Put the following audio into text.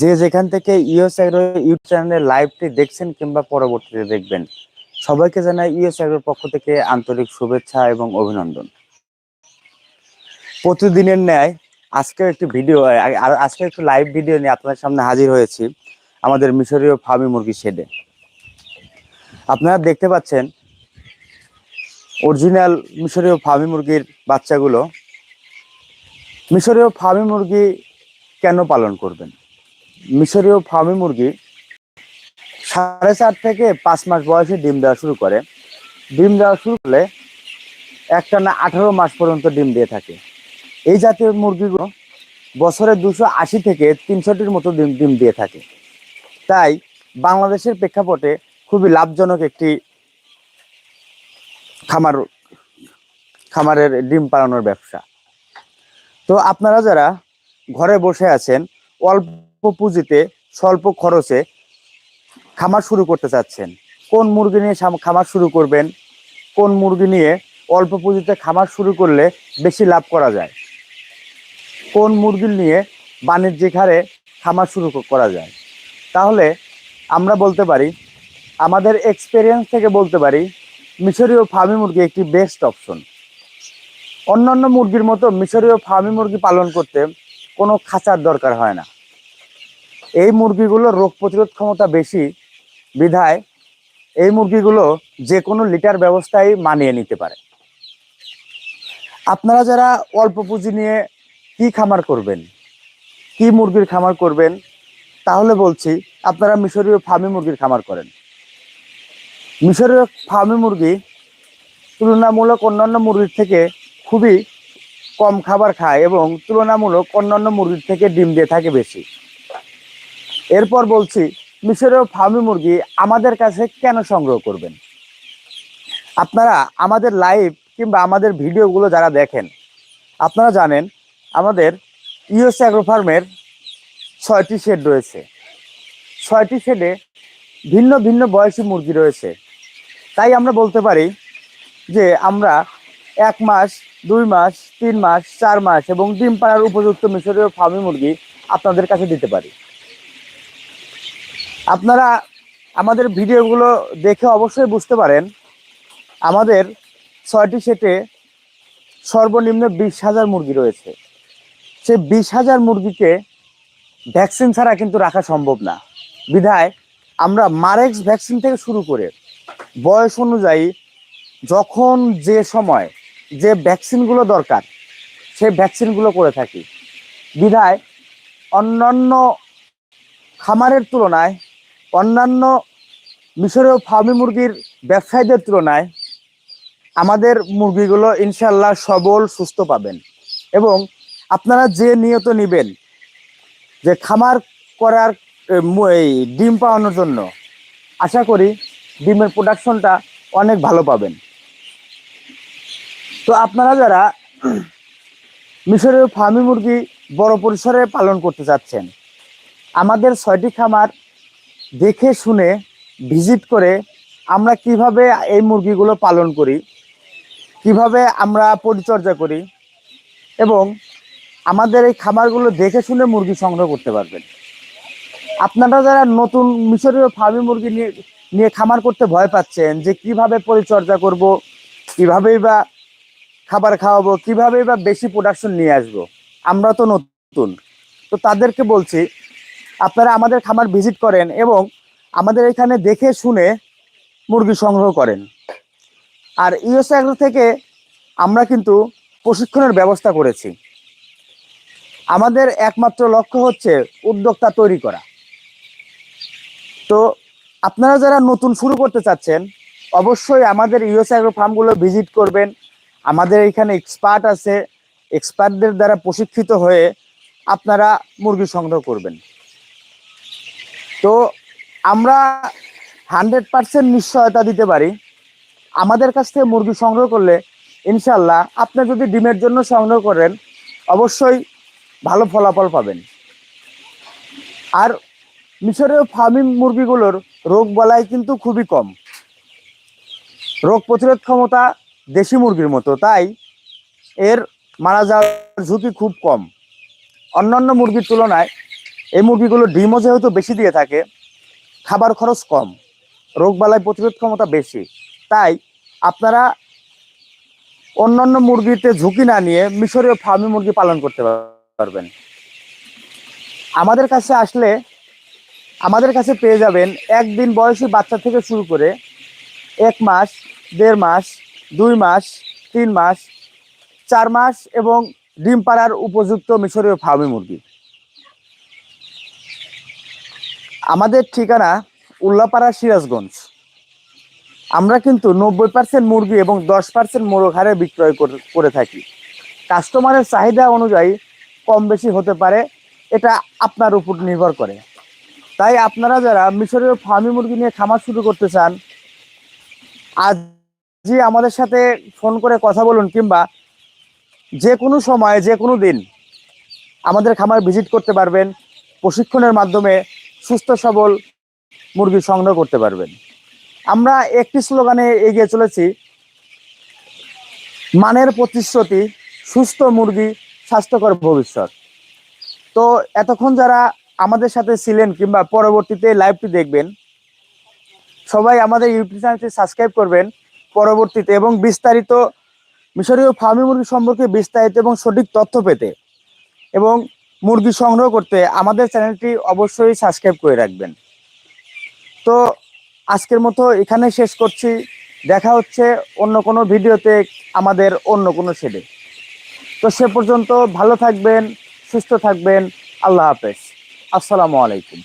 যে যেখান থেকে ইওস অ্যাগ্রো ইউটিউব চ্যানেলের লাইভটি দেখছেন কিংবা পরবর্তীতে দেখবেন, সবাইকে জানাই ইওস অ্যাগ্রোর পক্ষ থেকে আন্তরিক শুভেচ্ছা এবং অভিনন্দন। প্রতিদিনের ন্যায় আজকে একটি ভিডিও আজকে একটু লাইভ ভিডিও নিয়ে আপনাদের সামনে হাজির হয়েছি আমাদের মিশরীয় ফার্মি মুরগি শেডে। আপনারা দেখতে পাচ্ছেন অরিজিনাল মিশরীয় ফার্মি মুরগির বাচ্চাগুলো। মিশরীয় ফার্মি মুরগি কেন পালন করবেন? মিশরীয় ফার্মি মুরগি সাড়ে চার থেকে পাঁচ মাস বয়সে ডিম দেওয়া শুরু করে। ডিম দেওয়া শুরু করলে একটা না আঠারো মাস পর্যন্ত ডিম দিয়ে থাকে। এই জাতীয় মুরগিগুলো বছরে দুশো আশি থেকে তিনশোটির মতো ডিম ডিম দিয়ে থাকে। তাই বাংলাদেশের প্রেক্ষাপটে খুবই লাভজনক একটি খামার, খামারের ডিম পালানোর ব্যবসা। তো আপনারা যারা ঘরে বসে আছেন, অল্প পুঁজিতে স্বল্প খরচে খামার শুরু করতে চাচ্ছেন। কোন মুরগি নিয়ে খামার শুরু করবেন? কোন মুরগি নিয়ে অল্প পুঁজিতে খামার শুরু করলে বেশি লাভ করা যায়? কোন মুরগি নিয়ে বাণিজ্যিক হারে খামার শুরু করা যায়? তাহলে আমরা বলতে পারি, আমাদের এক্সপেরিয়েন্স থেকে বলতে পারি, মিশরীয় ফার্মি মুরগি একটি বেস্ট অপশন অন্যান্য মুরগির মতো মিশরীয় ফার্মি মুরগি পালন করতে কোনো খাঁচার দরকার হয় না। এই মুরগিগুলোর রোগ প্রতিরোধ ক্ষমতা বেশি বিধায় এই মুরগিগুলো যে কোনো লিটার ব্যবস্থায় মানিয়ে নিতে পারে। আপনারা যারা অল্প পুঁজি নিয়ে কি খামার করবেন, কি মুরগির খামার করবেন, তাহলে বলছি আপনারা মিশরীয় ফার্মি মুরগির খামার করেন। মিশরীয় ফার্মি মুরগি তুলনামূলক অন্যান্য মুরগির থেকে খুবই কম খাবার খায় এবং তুলনামূলক অন্যান্য মুরগির থেকে ডিম দিয়ে থাকে বেশি। এরপর বলছি, মিশরীয় ফার্মি মুরগি আমাদের কাছে কেন সংগ্রহ করবেন? আপনারা আমাদের লাইভ কিংবা আমাদের ভিডিওগুলো যারা দেখেন, আপনারা জানেন আমাদের ইউএস অ্যাগ্রো ফার্মের ছয়টি শেড রয়েছে। ছয়টি শেডে ভিন্ন ভিন্ন বয়সী মুরগি রয়েছে। তাই আমরা বলতে পারি যে আমরা এক মাস, দুই মাস, তিন মাস, চার মাস এবং ডিম পাড়ার উপযুক্ত মিশরীয় ফার্মি মুরগি আপনাদের কাছে দিতে পারি। আপনারা আমাদের ভিডিওগুলো দেখে অবশ্যই বুঝতে পারেন, আমাদের ছয়টি সেটে সর্বনিম্ন বিশ হাজার মুরগি রয়েছে। সে বিশ হাজার মুরগিকে ভ্যাকসিন ছাড়া কিন্তু রাখা সম্ভব না। বিধায় আমরা মারেক্স ভ্যাকসিন থেকে শুরু করে বয়স অনুযায়ী যখন যে সময় যে ভ্যাকসিনগুলো দরকার, সেই ভ্যাকসিনগুলো করে থাকি। বিধায় অন্যান্য খামারের তুলনায় অন্যান্য মিশরীয় ফার্মি মুরগির ব্যবসায়ীদের তুলনায় আমাদের মুরগিগুলো ইনশাল্লাহ সবল, সুস্থ পাবেন। এবং আপনারা যে নিয়ত নেবেন যে খামার করার এই ডিম পাওয়ানোর জন্য, আশা করি ডিমের প্রোডাকশনটা অনেক ভালো পাবেন। তো আপনারা যারা মিশরীয় ফার্মি মুরগি বড় পরিসরে পালন করতে চাচ্ছেন, আমাদের ছয়টি খামার দেখে শুনে ভিজিট করে আমরা কীভাবে এই মুরগিগুলো পালন করি, কীভাবে আমরা পরিচর্যা করি এবং আমাদের এই খামারগুলো দেখে শুনে মুরগি সংগ্রহ করতে পারবেন। আপনারা যারা নতুন মিশরীয় ফার্মি মুরগি নিয়ে নিয়ে খামার করতে ভয় পাচ্ছেন যে কীভাবে পরিচর্যা করব, কিভাবেই বা খাবার খাওয়াবো, কিভাবেই বা বেশি প্রোডাকশন নিয়ে আসব, আমরা তো নতুন। তো তাদেরকে বলছি আপনারা আমাদের খামার ভিজিট করেন এবং আমাদের এখানে দেখে শুনে মুরগি সংগ্রহ করেন। আর ইউএস অ্যাগ্রো থেকে আমরা কিন্তু প্রশিক্ষণের ব্যবস্থা করেছি। আমাদের একমাত্র লক্ষ্য হচ্ছে উদ্যোক্তা তৈরি করা। তো আপনারা যারা নতুন শুরু করতে চাচ্ছেন, অবশ্যই আমাদের ইউএস অ্যাগ্রো ফার্মগুলো ভিজিট করবেন। আমাদের এখানে এক্সপার্ট আছে। এক্সপার্টদের দ্বারা প্রশিক্ষিত হয়ে আপনারা মুরগি সংগ্রহ করবেন। তো আমরা হান্ড্রেড পার্সেন্ট নিশ্চয়তা দিতে পারি। আমাদের কাছ থেকে মুরগি সংগ্রহ করলে ইনশাল্লাহ আপনি যদি ডিমের জন্য সংগ্রহ করেন, অবশ্যই ভালো ফলাফল পাবেন। আর মিশরীয় ফার্মিং মুরগিগুলোর রোগ বালাই কিন্তু খুবই কম। রোগ প্রতিরোধ ক্ষমতা দেশি মুরগির মতো, তাই এর মারা যাওয়ার ঝুঁকি খুব কম। অন্যান্য মুরগির তুলনায় এই মুরগিগুলো ডিমও যেহেতু বেশি দিয়ে থাকে, খাবার খরচ কম, রোগবালাই প্রতিরোধ ক্ষমতা বেশি। তাই আপনারা অন্যান্য মুরগিতে ঝুঁকি না নিয়ে মিশরীয় ফার্মি মুরগি পালন করতে পারবেন। আমাদের কাছে আসলে, আমাদের কাছে পেয়ে যাবেন একদিন বয়সী বাচ্চা থেকে শুরু করে এক মাস, দেড় মাস, দুই মাস, তিন মাস, চার মাস এবং ডিম পাড়ার উপযুক্ত মিশরীয় ফার্মি মুরগি। আমাদের ঠিকানা উল্লাপাড়া সিরাজগঞ্জ। আমরা কিন্তু নব্বই পার্সেন্ট মুরগি এবং দশ পার্সেন্ট মোরগ হারে বিক্রয় করে- থাকি। কাস্টমারের চাহিদা অনুযায়ী কম বেশি হতে পারে, এটা আপনার উপর নির্ভর করে। তাই আপনারা যারা মিশরীয় ফার্মি মুরগি নিয়ে খামার শুরু করতে চান, আজই আমাদের সাথে ফোন করে কথা বলুন কিংবা যে কোনো সময়, যে কোনো দিন আমাদের খামার ভিজিট করতে পারবেন। প্রশিক্ষণের মাধ্যমে সুস্থ সবল মুরগি সংগ্রহ করতে পারবেন। আমরা একটি স্লোগানে এগিয়ে চলেছি, মানের প্রতিশ্রুতি, সুস্থ মুরগি, স্বাস্থ্যকর ভবিষ্যৎ। তো এতক্ষণ যারা আমাদের সাথে ছিলেন কিংবা পরবর্তীতে লাইভটি দেখবেন, সবাই আমাদের ইউটিউব চ্যানেলটি সাবস্ক্রাইব করবেন পরবর্তীতে এবং বিস্তারিত মিশরীয় ফার্মি মুরগি সম্পর্কে বিস্তারিত এবং সঠিক তথ্য পেতে এবং মুরগি সংগ্রহ করতে আমাদের চ্যানেলটি অবশ্যই সাবস্ক্রাইব করে রাখবেন। তো আজকের মতো এখানে শেষ করছি। দেখা হচ্ছে অন্য কোনো ভিডিওতে আমাদের অন্য কোনো শেডে। তো সে পর্যন্ত ভালো থাকবেন, সুস্থ থাকবেন। আল্লাহ হাফেজ। আসসালামু আলাইকুম।